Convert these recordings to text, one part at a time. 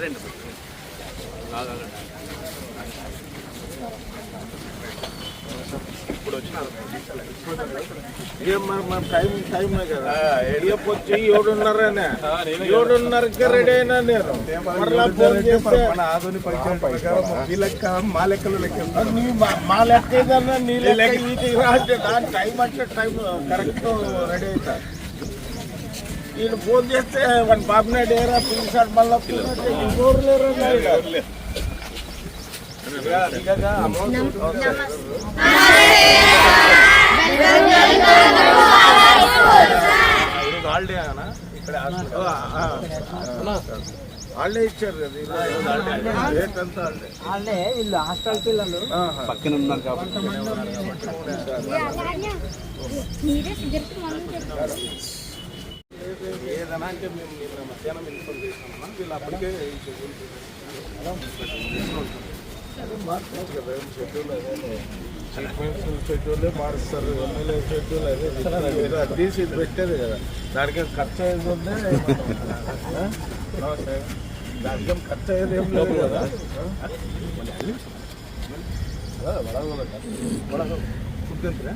రెండు ఇప్పుడు వచ్చినారు వచ్చి ఏడున్నరనే ఏడున్నరకి రెడీ అయినా నేను మరలా ఫోన్ చేస్తే మన లెక్క మా లెక్కలు లెక్క నీ మా- లెక్క ఏదన్నా నీ లెక్క టైం అంటే టైం కరెక్ట్ రెడీ అవుతా ఈయన ఫోన్ చేస్తే వన్ బాబునాయుడు ఏరా పిలిచాడు మళ్ళీ ఇంకోరు లేరు. హాలిడే అనా ఇక్కడ ఆ, ఆ. వాళ్ళే ఇచ్చారు వాళ్ళే. వాళ్ళే వీళ్ళు హాస్టల్ పిల్లలు. పక్కన ఉన్నారు కాబట్టి మీరే సిగరెట్ మనం చెప్తారు ఏదైనా అంటే మేము నిన్న మధ్యాహ్నం ఇన్ఫార్మ్ చేసినామన్నా వీళ్ళు అప్పటికే షెడ్యూల్ మార్చచ్చు కదా ఏం షెడ్యూల్ మారుస్తారు ఎమ్మెల్యే షెడ్యూల్ అదే తీసి పెట్టేది కదా దానికి ఖర్చు అయ్యేది ఉందే దానికి ఖర్చు అయ్యేది ఏం లేదు కదా కుట్టింతరా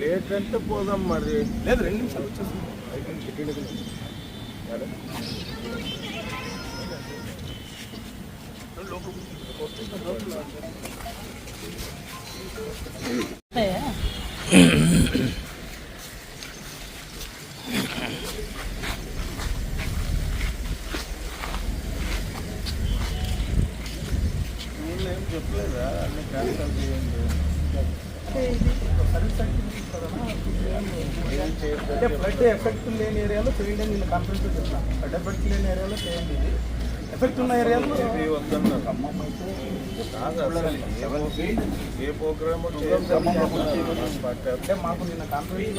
లేట్ అంటే పోదాం మరి. లేదు రెండు నిమిషాలు వచ్చేసి చెప్పలేదా? అన్ని క్యాన్సల్ చేయండి. అంటే ఫ్లడ్ ఎఫెక్ట్ లేని ఏరియాలో చేయండి అని నేను కాన్ఫరెన్స్ చెప్తాను ఫ్లడ్ ఎఫెక్ట్ లేని ఏరియాలో చేయండి ఇది. ఎఫెక్ట్ ఉన్న ఏరియాలో ఏ ప్రోగ్రామ్ అంటే మాకు నిన్న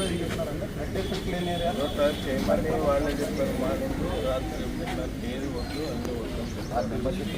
ఏం చెప్తున్నారంటే ఫ్లడ్ ఎఫెక్ట్ లేని ఏరియాలో చేయమని వాళ్ళే చెప్పారు. మాకు రాత్రి ఏది వద్దు అన్నీ వద్దు ఆ మెంబర్షిప్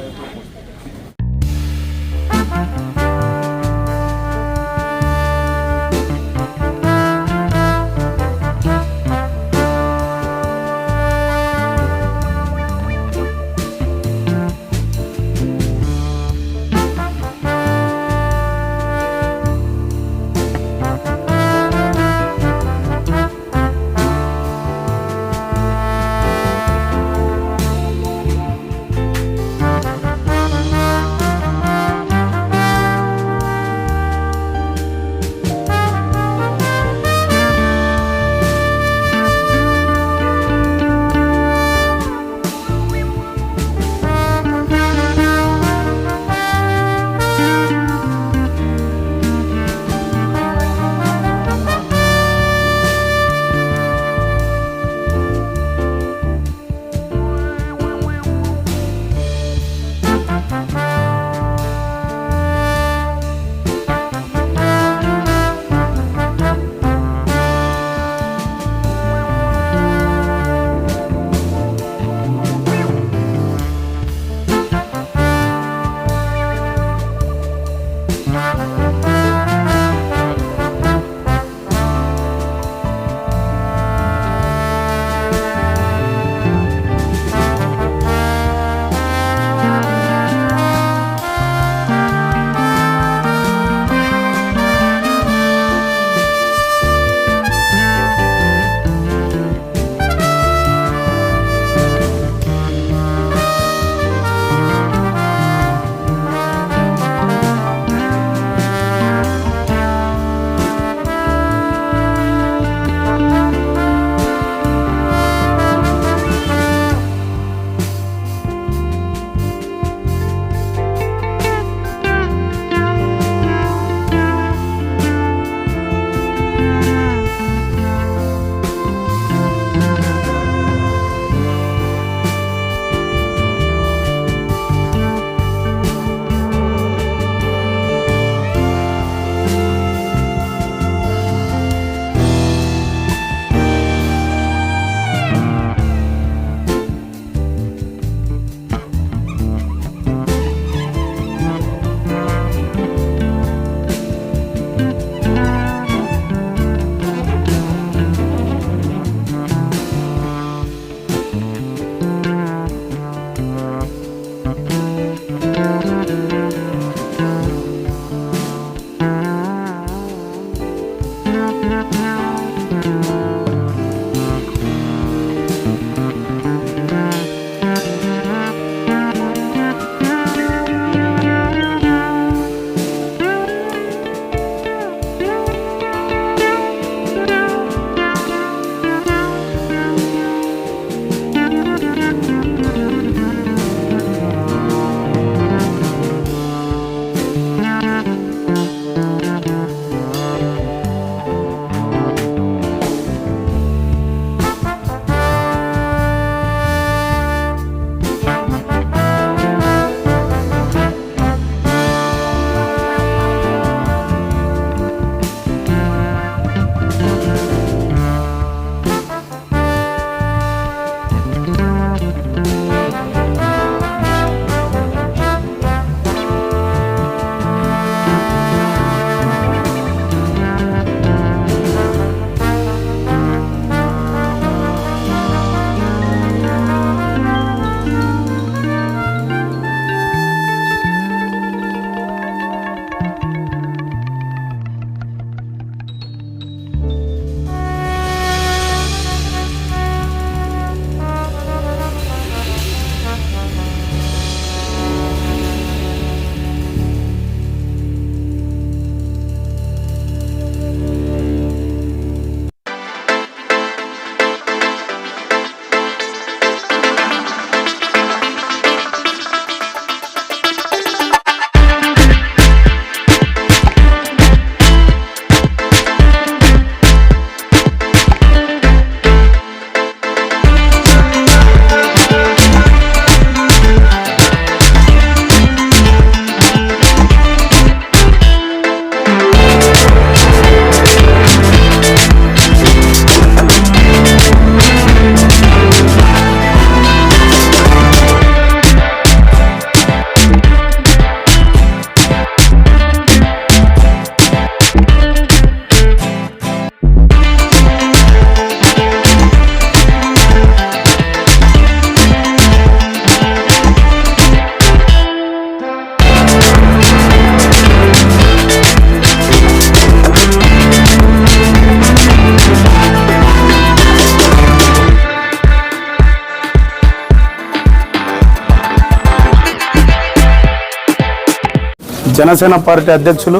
జనసేన పార్టీ అధ్యక్షులు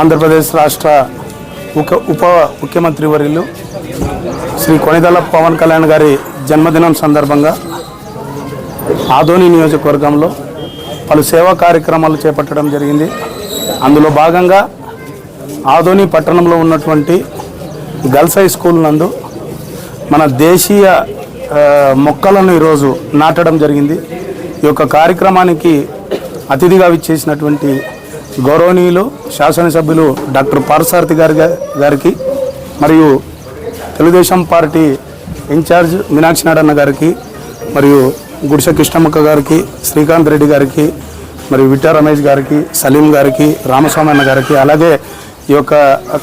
ఆంధ్రప్రదేశ్ రాష్ట్ర ఉప ఉప ముఖ్యమంత్రి వర్యులు శ్రీ కొనిదల పవన్ కళ్యాణ్ గారి జన్మదినం సందర్భంగా ఆదోని నియోజకవర్గంలో పలు సేవా కార్యక్రమాలు చేపట్టడం జరిగింది. అందులో భాగంగా ఆదోని పట్టణంలో ఉన్నటువంటి గర్ల్స్ హై స్కూల్ నందు మన దేశీయ మొక్కలను ఈరోజు నాటడం జరిగింది. ఈ యొక్క కార్యక్రమానికి అతిథిగా విచ్చేసినటువంటి గౌరవనీయులు శాసనసభ్యులు డాక్టర్ పారసారథి గారి గారికి మరియు తెలుగుదేశం పార్టీ ఇన్ఛార్జ్ మీనాక్షి నారాయణ గారికి మరియు గుడిసె కృష్ణమ్మక్క గారికి శ్రీకాంత్ రెడ్డి గారికి మరియు విట్టా రమేష్ గారికి సలీం గారికి రామస్వామి అన్న గారికి అలాగే ఈ యొక్క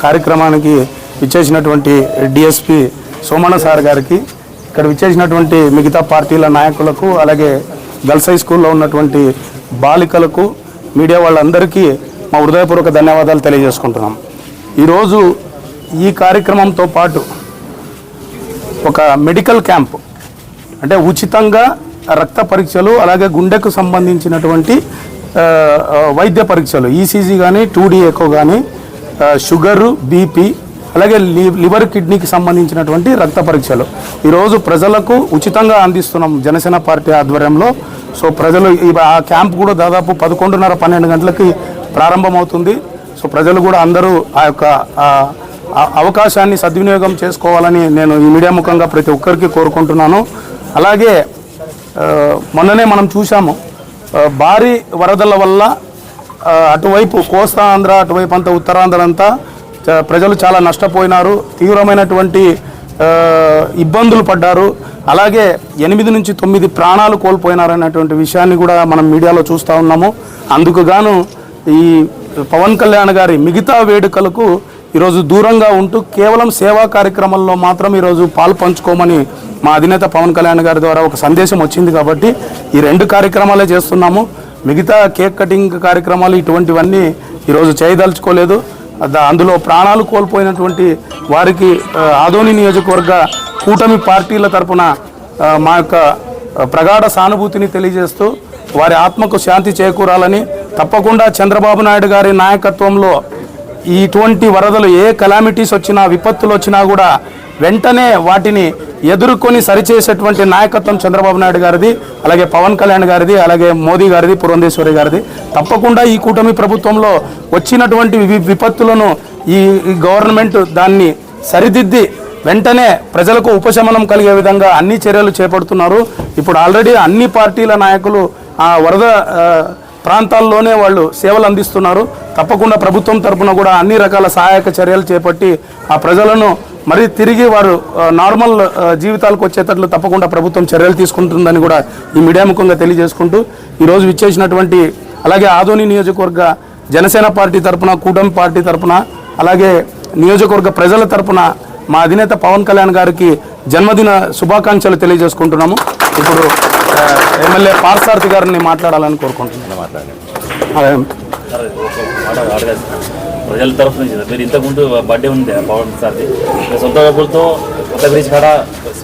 కార్యక్రమానికి విచ్చేసినటువంటి డిఎస్పి సోమణ సార్ గారికి ఇక్కడ విచ్చేసినటువంటి మిగతా పార్టీల నాయకులకు అలాగే గర్ల్స్ హై స్కూల్లో ఉన్నటువంటి బాలికలకు మీడియా వాళ్ళందరికీ మా హృదయపూర్వక ధన్యవాదాలు తెలియజేసుకుంటున్నాం. ఈరోజు ఈ కార్యక్రమంతో పాటు ఒక మెడికల్ క్యాంప్ అంటే ఉచితంగా రక్త పరీక్షలు అలాగే గుండెకు సంబంధించినటువంటి వైద్య పరీక్షలు ఈసీజీ కానీ టూడీ ఎకో కానీ షుగరు బీపీ అలాగే లివర్ కిడ్నీకి సంబంధించినటువంటి రక్త పరీక్షలు. ఈరోజు ప్రజలకు ఉచితంగా అందిస్తున్నాం జనసేన పార్టీ ఆధ్వర్యంలో. సో ప్రజలు ఆ క్యాంప్ కూడా దాదాపు పదకొండున్నర పన్నెండు గంటలకి ప్రారంభమవుతుంది. సో ప్రజలు కూడా అందరూ ఆ యొక్క అవకాశాన్ని సద్వినియోగం చేసుకోవాలని నేను ఈ మీడియా ముఖంగా ప్రతి ఒక్కరికి కోరుకుంటున్నాను. అలాగే మొన్ననే మనం చూసాము భారీ వరదల వల్ల అటువైపు కోస్తా ఆంధ్ర అటువైపు అంతా ఉత్తరాంధ్ర అంతా ప్రజలు చాలా నష్టపోయినారు. తీవ్రమైనటువంటి ఇబ్బందులు పడ్డారు. అలాగే ఎనిమిది నుంచి తొమ్మిది ప్రాణాలు కోల్పోయినారనేటువంటి విషయాన్ని కూడా మనం మీడియాలో చూస్తూ ఉన్నాము. అందుకు గాను ఈ పవన్ కళ్యాణ్ గారి మిగతా వేడుకలకు ఈరోజు దూరంగా ఉంటూ కేవలం సేవా కార్యక్రమాల్లో మాత్రం ఈరోజు పాలు పంచుకోమని మా అధినేత పవన్ కళ్యాణ్ గారి ద్వారా ఒక సందేశం వచ్చింది కాబట్టి ఈ రెండు కార్యక్రమాలే చేస్తున్నాము. మిగతా కేక్ కటింగ్ కార్యక్రమాలు ఇటువంటివన్నీ ఈరోజు చేయదలుచుకోలేదు. అందులో ప్రాణాలు కోల్పోయినటువంటి వారికి ఆదోని నియోజకవర్గ కూటమి పార్టీల తరపున మా యొక్క ప్రగాఢ సానుభూతిని తెలియజేస్తూ వారి ఆత్మకు శాంతి చేకూరాలని తప్పకుండా చంద్రబాబు నాయుడు గారి నాయకత్వంలో ఇటువంటి వరదలు ఏ కలామిటీస్ వచ్చినా విపత్తులు వచ్చినా కూడా వెంటనే వాటిని ఎదుర్కొని సరిచేసేటువంటి నాయకత్వం చంద్రబాబు నాయుడు గారిది అలాగే పవన్ కళ్యాణ్ గారిది అలాగే మోదీ గారిది పురంధేశ్వరి గారిది. తప్పకుండా ఈ కూటమి ప్రభుత్వంలో వచ్చినటువంటి విపత్తులను ఈ గవర్నమెంట్ దాన్ని సరిదిద్ది వెంటనే ప్రజలకు ఉపశమనం కలిగే విధంగా అన్ని చర్యలు చేపడుతున్నారు. ఇప్పుడు ఆల్రెడీ అన్ని పార్టీల నాయకులు ఆ వరద ప్రాంతాల్లోనే వాళ్ళు సేవలు అందిస్తున్నారు. తప్పకుండా ప్రభుత్వం తరఫున కూడా అన్ని రకాల సహాయక చర్యలు చేపట్టి ఆ ప్రజలను మరి తిరిగి వారు నార్మల్ జీవితాలకు వచ్చేటట్లు తప్పకుండా ప్రభుత్వం చర్యలు తీసుకుంటుందని కూడా ఈ మీడియా ముఖంగా తెలియజేసుకుంటూ ఈరోజు విచ్చేసినటువంటి అలాగే ఆదోని నియోజకవర్గ జనసేన పార్టీ తరపున కూటమి పార్టీ తరపున అలాగే నియోజకవర్గ ప్రజల తరపున మా అధినేత పవన్ కళ్యాణ్ గారికి జన్మదిన శుభాకాంక్షలు తెలియజేసుకుంటున్నాము. ఇప్పుడు ఎమ్మెల్యే పార్సారథి గారిని మాట్లాడాలని కోరుకుంటున్నాను. అదే. ప్రజల తరఫు నుంచి. మీరు ఇంతకుముందు బర్త్డే ఉంది పవన్ సార్ది. సొంత డబ్బులతో కొత్త బ్రిడ్జ్ కాడ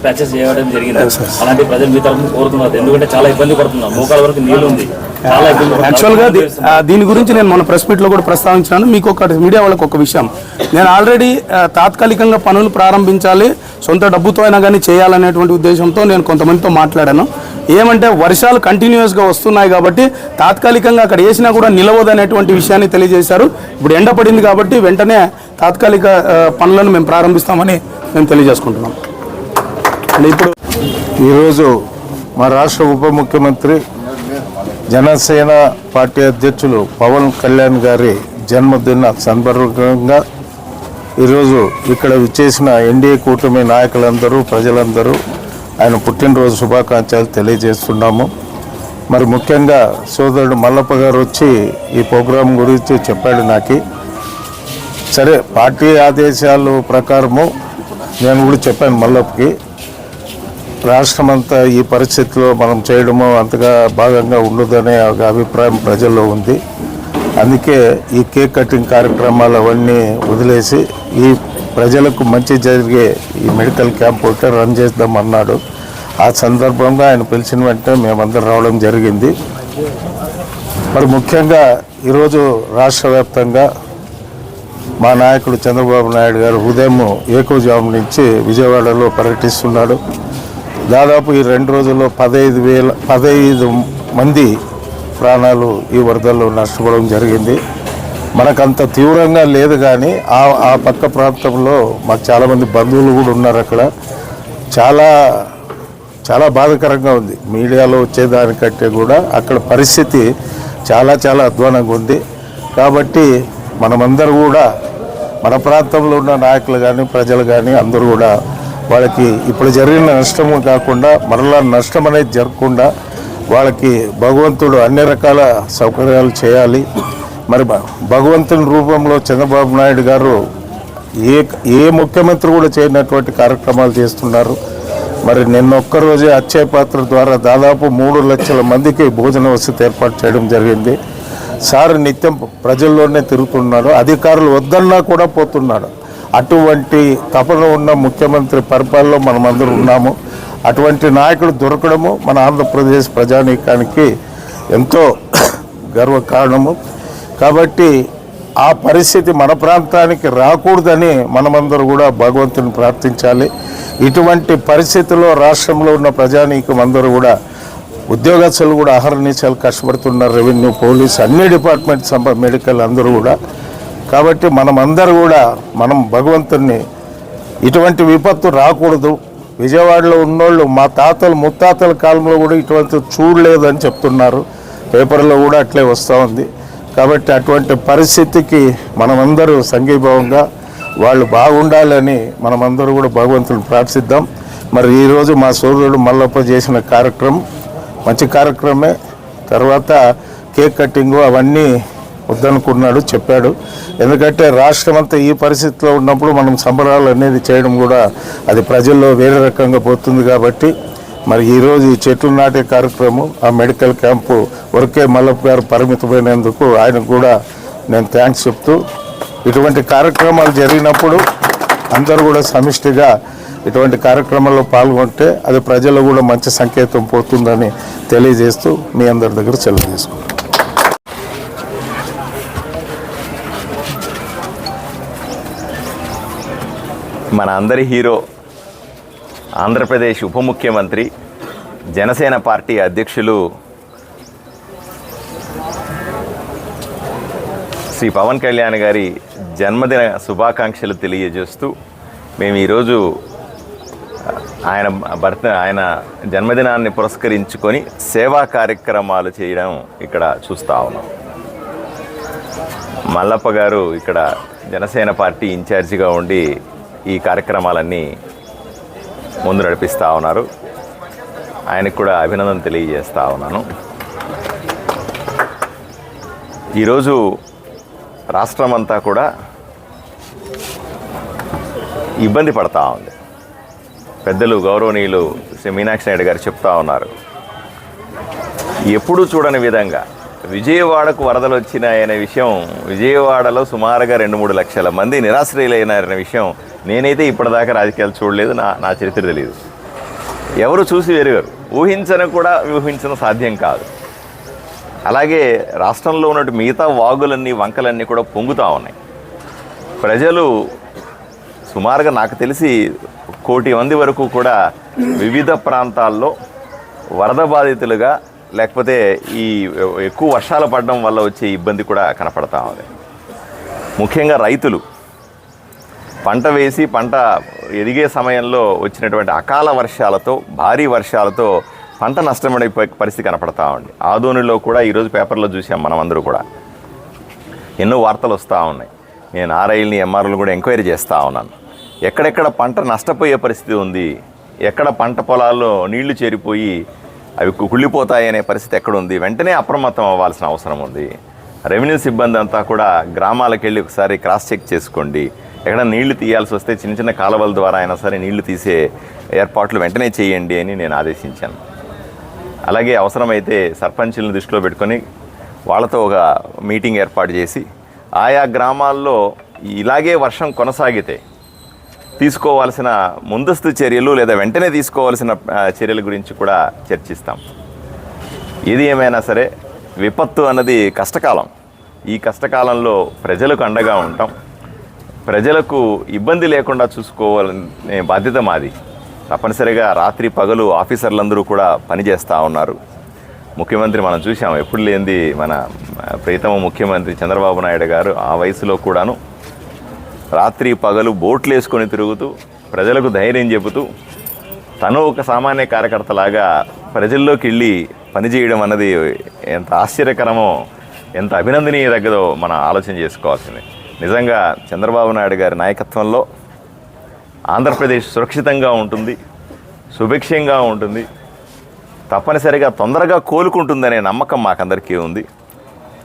స్పాచెస్ చేయడం జరిగింది. అలాంటి ప్రజలు మీ తరఫున కోరుతున్నారు. ఎందుకంటే చాలా ఇబ్బంది పడుతున్నాం. మోకాల వరకు నీళ్ళు ఉంది. యాక్చువల్గా దీని గురించి నేను మన ప్రెస్ మీట్లో కూడా ప్రస్తావించినాను. మీకు ఒక మీడియా వాళ్ళకి ఒక విషయం. నేను ఆల్రెడీ తాత్కాలికంగా పనులు ప్రారంభించాలి. సొంత డబ్బుతో అయినా కానీ చేయాలనేటువంటి ఉద్దేశంతో నేను కొంతమందితో మాట్లాడాను. ఏమంటే వర్షాలు కంటిన్యూస్గా వస్తున్నాయి కాబట్టి తాత్కాలికంగా అక్కడ వేసినా కూడా నిలవదు అనేటువంటి విషయాన్ని తెలియజేశారు. ఇప్పుడు ఎండ పడింది కాబట్టి వెంటనే తాత్కాలిక పనులను మేము ప్రారంభిస్తామని మేము తెలియజేసుకుంటున్నాం. ఇప్పుడు ఈరోజు మా రాష్ట్ర ఉప ముఖ్యమంత్రి జనసేన పార్టీ అధ్యక్షులు పవన్ కళ్యాణ్ గారి జన్మదిన సందర్భంగా ఈరోజు ఇక్కడ విచ్చేసిన ఎన్డీఏ కూటమి నాయకులందరూ ప్రజలందరూ ఆయన పుట్టినరోజు శుభాకాంక్షలు తెలియజేస్తున్నాము. మరి ముఖ్యంగా సోదరుడు మల్లప్ప గారు వచ్చి ఈ ప్రోగ్రాం గురించి చెప్పాడు నాకు. సరే పార్టీ ఆదేశాలు ప్రకారము నేను కూడా చెప్పాను మల్లప్పకి. రాష్ట్రమంతా ఈ పరిస్థితిలో మనం చేయడము అంతగా భాగంగా ఉండదనే ఒక అభిప్రాయం ప్రజల్లో ఉంది. అందుకే ఈ కేక్ కటింగ్ కార్యక్రమాలు అవన్నీ వదిలేసి ఈ ప్రజలకు మంచి జరిగే ఈ మెడికల్ క్యాంప్ ఒకటి రన్ చేద్దాం అన్నాడు ఆ సందర్భంగా ఆయన పిలిచిన వెంటనే మేమందరం రావడం జరిగింది. మరి ముఖ్యంగా ఈరోజు రాష్ట్ర వ్యాప్తంగా మా నాయకుడు చంద్రబాబు నాయుడు గారు ఉదయం ఏకోజాము నుంచి విజయవాడలో పర్యటిస్తున్నాడు. దాదాపు ఈ రెండు రోజుల్లో పదహైదు వేల పదహైదు మంది ప్రాణాలు ఈ వరదల్లో నష్టపోవడం జరిగింది. మనకంత తీవ్రంగా లేదు కానీ ఆ ఆ పక్క ప్రాంతంలో మాకు చాలామంది బంధువులు కూడా ఉన్నారు అక్కడ. చాలా చాలా బాధాకరంగా ఉంది. మీడియాలో వచ్చేదానికంటే కూడా అక్కడ పరిస్థితి చాలా చాలా అధ్వానంగా ఉంది. కాబట్టి మనమందరూ కూడా మన ప్రాంతంలో ఉన్న నాయకులు కానీ ప్రజలు కానీ అందరూ కూడా వాళ్ళకి ఇప్పుడు జరిగిన నష్టము కాకుండా మరలా నష్టం అనేది జరగకుండా వాళ్ళకి భగవంతుడు అన్ని రకాల సౌకర్యాలు చేయాలి. మరి భగవంతుని రూపంలో చంద్రబాబు నాయుడు గారు ఏ ఏ ముఖ్యమంత్రి కూడా చేయనటువంటి కార్యక్రమాలు చేస్తున్నారు. మరి నిన్న ఒక్కరోజే అక్షయ పాత్ర ద్వారా దాదాపు మూడు లక్షల మందికి భోజన వసతి ఏర్పాటు చేయడం జరిగింది. సార్ నిత్యం ప్రజల్లోనే తిరుగుతున్నాడు అధికారులు వద్దన్నా కూడా పోతున్నాడు అటువంటి తపన ఉన్న ముఖ్యమంత్రి పరిపాలనలో మనమందరం ఉన్నాము. అటువంటి నాయకుడు దొరకడము మన ఆంధ్రప్రదేశ్ ప్రజానీకానికి ఎంతో గర్వ కారణము. కాబట్టి ఆ పరిస్థితి మన ప్రాంతానికి రాకూడదని మనమందరూ కూడా భగవంతుని ప్రార్థించాలి. ఇటువంటి పరిస్థితుల్లో రాష్ట్రంలో ఉన్న ప్రజానీకం అందరూ కూడా ఉద్యోగస్తులు కూడా అహర్నిశాలు కష్టపడుతున్నారు. రెవెన్యూ పోలీస్ అన్ని డిపార్ట్మెంట్ మెడికల్ అందరూ కూడా కాబట్టి మనమందరూ కూడా మనం భగవంతుణ్ణి ఇటువంటి విపత్తు రాకూడదు. విజయవాడలో ఉన్నోళ్ళు మా తాతలు ముత్తాతల కాలంలో కూడా ఇటువంటి చూడలేదని చెప్తున్నారు. పేపర్లో కూడా అట్లే వస్తూ ఉంది. కాబట్టి అటువంటి పరిస్థితికి మనమందరూ సంఘీభావంగా వాళ్ళు బాగుండాలని మనమందరూ కూడా భగవంతుని ప్రార్థిద్దాం. మరి ఈరోజు మా సూర్యుడు మల్లప్ప చేసిన కార్యక్రమం మంచి కార్యక్రమమే తర్వాత కేక్ కటింగు అవన్నీ వద్దనుకున్నాడు చెప్పాడు. ఎందుకంటే రాష్ట్రం అంతా ఈ పరిస్థితిలో ఉన్నప్పుడు మనం సంబరాలు అనేది చేయడం కూడా అది ప్రజల్లో వేరే రకంగా పోతుంది కాబట్టి మరి ఈరోజు ఈ చెట్లు నాటే కార్యక్రమం ఆ మెడికల్ క్యాంపు వరకే మల్లప్ప గారు పరిమితమైనందుకు ఆయనకు కూడా నేను థ్యాంక్స్ చెప్తూ ఇటువంటి కార్యక్రమాలు జరిగినప్పుడు అందరూ కూడా సమిష్టిగా ఇటువంటి కార్యక్రమాల్లో పాల్గొంటే అది ప్రజల్లో కూడా మంచి సంకేతం పోతుందని తెలియజేస్తూ మీ అందరి దగ్గర సెలవు తీసుకుంటాను మన అందరి హీరో ఆంధ్రప్రదేశ్ ఉప ముఖ్యమంత్రి జనసేన పార్టీ అధ్యక్షులు శ్రీ పవన్ కళ్యాణ్ గారి జన్మదిన శుభాకాంక్షలు తెలియజేస్తూ మేము ఈరోజు ఆయన భర్త ఆయన జన్మదినాన్ని పురస్కరించుకొని సేవా కార్యక్రమాలు చేయడం ఇక్కడ చూస్తూ ఉన్నాం. మల్లప్ప గారు ఇక్కడ జనసేన పార్టీ ఇన్ఛార్జిగా ఉండి ఈ కార్యక్రమాలన్నీ ముందు నడిపిస్తూ ఉన్నారు. ఆయనకు కూడా అభినందన తెలియజేస్తూ ఉన్నాను. ఈరోజు రాష్ట్రం అంతా కూడా ఇబ్బంది పడతా ఉంది. పెద్దలు గౌరవనీయులు శ్రీ మీనాక్షి నాయుడు గారు చెప్తా ఉన్నారు. ఎప్పుడూ చూడని విధంగా విజయవాడకు వరదలు వచ్చినాయనే విషయం విజయవాడలో సుమారుగా రెండు మూడు లక్షల మంది నిరాశ్రయులైనారనే విషయం నేనైతే ఇప్పటిదాకా రాజకీయాలు చూడలేదు నా నా చరిత్ర తెలియదు ఎవరు చూసి వెరగరు. ఊహించని కూడా ఊహించడం సాధ్యం కాదు. అలాగే రాష్ట్రంలో ఉన్నట్టు మిగతా వాగులన్నీ వంకలన్నీ కూడా పొంగుతూ ఉన్నాయి. ప్రజలు సుమారుగా నాకు తెలిసి కోటి మంది వరకు కూడా వివిధ ప్రాంతాల్లో వరద బాధితులుగా లేకపోతే ఈ ఎక్కువ వర్షాలు పడడం వల్ల వచ్చే ఇబ్బంది కూడా కనపడతా ఉంది. ముఖ్యంగా రైతులు. పంట వేసి పంట ఎదిగే సమయంలో వచ్చినటువంటి అకాల వర్షాలతో భారీ వర్షాలతో పంట నష్టపడే పరిస్థితి కనపడతా ఉంది. ఆదోనిలో కూడా ఈరోజు పేపర్లో చూసాం మనం అందరూ కూడా. ఎన్నో వార్తలు వస్తూ ఉన్నాయి. నేను ఆర్ఐల్ని ఎంఆర్లు కూడా ఎంక్వైరీ చేస్తూ ఉన్నాను. ఎక్కడెక్కడ పంట నష్టపోయే పరిస్థితి ఉంది ఎక్కడ పంట పొలాల్లో నీళ్ళు చేరిపోయి అవి కుళ్ళిపోతాయనే పరిస్థితి ఎక్కడ ఉంది వెంటనే అప్రమత్తం అవ్వాల్సిన అవసరం ఉంది. రెవెన్యూ సిబ్బంది అంతా కూడా గ్రామాలకు వెళ్ళి ఒకసారి క్రాస్ చెక్ చేసుకోండి. ఎక్కడ నీళ్ళు తీయాల్సి వస్తే చిన్న చిన్న కాలువల ద్వారా అయినా సరే నీళ్ళు తీసే ఏర్పాట్లు వెంటనే చేయండి అని నేను ఆదేశించాను. అలాగే అవసరమైతే సర్పంచులను దృష్టిలో పెట్టుకొని వాళ్ళతో ఒక మీటింగ్ ఏర్పాటు చేసి ఆయా గ్రామాల్లో ఇలాగే వర్షం కొనసాగితే తీసుకోవాల్సిన ముందస్తు చర్యలు లేదా వెంటనే తీసుకోవాల్సిన చర్యల గురించి కూడా చర్చిస్తాం. ఏది ఏమైనా సరే విపత్తు అన్నది కష్టకాలం. ఈ కష్టకాలంలో ప్రజలకు అండగా ఉంటాం. ప్రజలకు ఇబ్బంది లేకుండా చూసుకోవాలనే బాధ్యత మాది. తప్పనిసరిగా రాత్రి పగలు ఆఫీసర్లందరూ కూడా పనిచేస్తూ ఉన్నారు. ముఖ్యమంత్రి మనం చూసాం ఎప్పుడు లేనిది మన ప్రీతమ ముఖ్యమంత్రి చంద్రబాబు నాయుడు గారు ఆ వయసులో కూడాను రాత్రి పగలు బోట్లు వేసుకొని తిరుగుతూ ప్రజలకు ధైర్యం చెబుతూ తను ఒక సామాన్య కార్యకర్తలాగా ప్రజల్లోకి వెళ్ళి పనిచేయడం అన్నది ఎంత ఆశ్చర్యకరమో ఎంత అభినందనీయదగ్గదో మనం ఆలోచన చేసుకోవాల్సింది. నిజంగా చంద్రబాబు నాయుడు గారి నాయకత్వంలో ఆంధ్రప్రదేశ్ సురక్షితంగా ఉంటుంది సుభిక్షంగా ఉంటుంది తప్పనిసరిగా తొందరగా కోలుకుంటుందనే నమ్మకం మాకందరికీ ఉంది.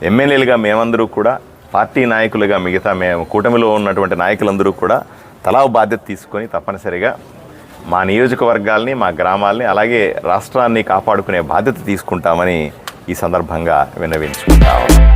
ఎమ్మెల్యేలుగా మేమందరూ కూడా పార్టీ నాయకులుగా మిగతా మేము కూటమిలో ఉన్నటువంటి నాయకులందరూ కూడా తలా బాధ్యత తీసుకొని తప్పనిసరిగా మా నియోజకవర్గాల్ని మా గ్రామాల్ని అలాగే రాష్ట్రాన్ని కాపాడుకునే బాధ్యత తీసుకుంటామని ఈ సందర్భంగా విన్నవించుకుంటాము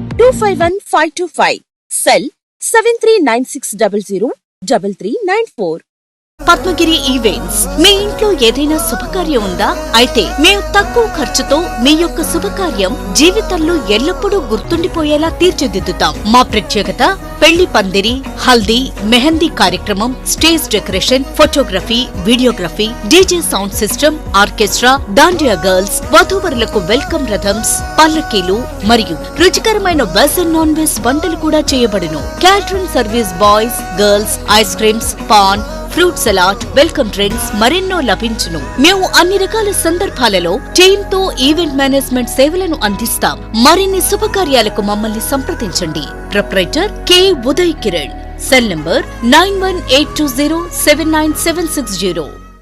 two five one five two five cell seven three nine six double zero double three nine four Padmagiri events మీ ఇంట్లో ఏదైనా శుభకార్యం ఉందా? అయితే మేము తక్కువ ఖర్చుతో మీ యొక్క శుభకార్యం జీవితంలో ఎల్లప్పుడూ గుర్తుండిపోయేలా తీర్చిదిద్దుతాం. మా ప్రత్యేకత పెళ్ళి పందిరి హల్దీ మెహందీ కార్యక్రమం stage decoration photography videography DJ sound system orchestra dandiya girls వధూవరులకు welcome రథమ్స్ పల్లకీలు మరియు రుచికరమైన వెజ్ అండ్ నాన్ వెజ్ వంటలు కూడా చేయబడును. Catering service boys girls ice creams paan fruit salad welcome drinks మరెన్నో లభించును. మేము అన్ని రకాల సందర్భాలలో టీమ్తో ఈవెంట్ మేనేజ్మెంట్ సేవలను అందిస్తాం. మరిన్ని శుభకార్యాలకు మమ్మల్ని సంప్రదించండి. Proprietor K. Uday Kiran cell number nine one eight two zero seven nine seven six zero